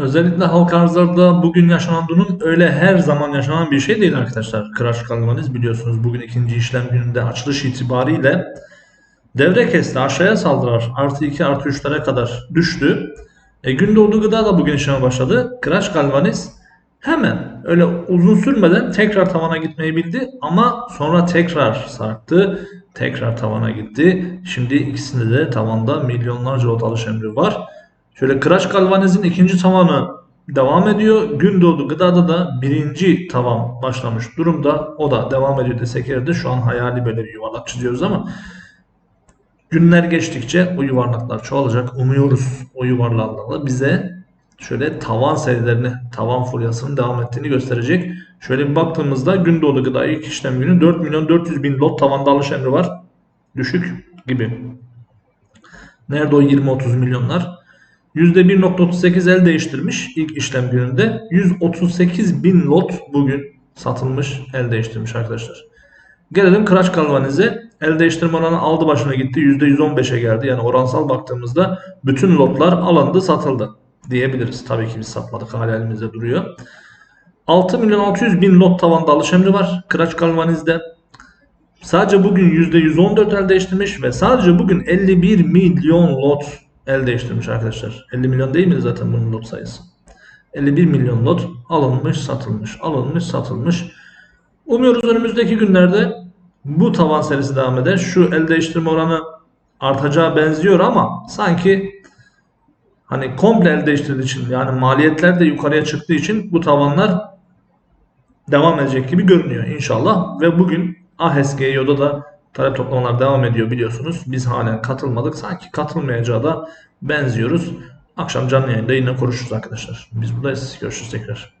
Özellikle halka arzlarda bugün yaşanan durum öyle her zaman yaşanan bir şey değil arkadaşlar. Crash Galvaniz biliyorsunuz bugün ikinci işlem gününde açılış itibariyle devre kesti aşağıya saldırar. Artı 2 artı 3'lere kadar düştü. E, Gündoğdu Gıda da bugün işleme başladı. Crash Galvaniz hemen öyle uzun sürmeden tekrar tavana gitmeyi bildi ama sonra tekrar sarktı. Tekrar tavana gitti. Şimdi ikisinde de tavanda milyonlarca lot alış emri var. Şöyle Crash Galvaniz'in ikinci tavanı devam ediyor. Gündoğdu Gıda'da da birinci tavan başlamış durumda. O da devam ediyor desek yerde şu an hayali böyle bir yuvarlak çiziyoruz ama günler geçtikçe o yuvarlaklar çoğalacak. Umuyoruz o yuvarlaklarla bize şöyle tavan serilerini, tavan furyasının devam ettiğini gösterecek. Şöyle bir baktığımızda Gündoğdu Gıda ilk işlem günü 4 milyon 400 bin lot tavanda alış emri var. Düşük gibi. Nerede o 20-30 milyonlar? %1.38 el değiştirmiş ilk işlem gününde. 138 bin lot bugün satılmış, el değiştirmiş arkadaşlar. Gelelim Kıraç Galvaniz'e. El değiştirme oranı aldı başına gitti. %115'e geldi. Yani oransal baktığımızda bütün lotlar alındı, satıldı diyebiliriz. Tabii ki biz satmadık. Hala elimizde duruyor. 6 milyon 600 bin lot tavanda alış emri var. Kıraç Galvaniz'de. Sadece bugün %114 el değiştirmiş ve sadece bugün 51 milyon lot el değiştirmiş arkadaşlar. 50 milyon değil mi zaten bunun lot sayısı? 51 milyon lot alınmış, satılmış, alınmış, satılmış. Umuyoruz önümüzdeki günlerde bu tavan serisi devam eder. Şu el değiştirme oranı artacağı benziyor ama sanki hani komple el değiştirdiği için yani maliyetler de yukarıya çıktığı için bu tavanlar devam edecek gibi görünüyor inşallah. Ve bugün AHSGYO'da da talep toplamalar devam ediyor biliyorsunuz. Biz halen katılmadık. Sanki katılmayacağı da benziyoruz. Akşam canlı yayında yine konuşuruz arkadaşlar. Biz buradayız. Görüşürüz tekrar.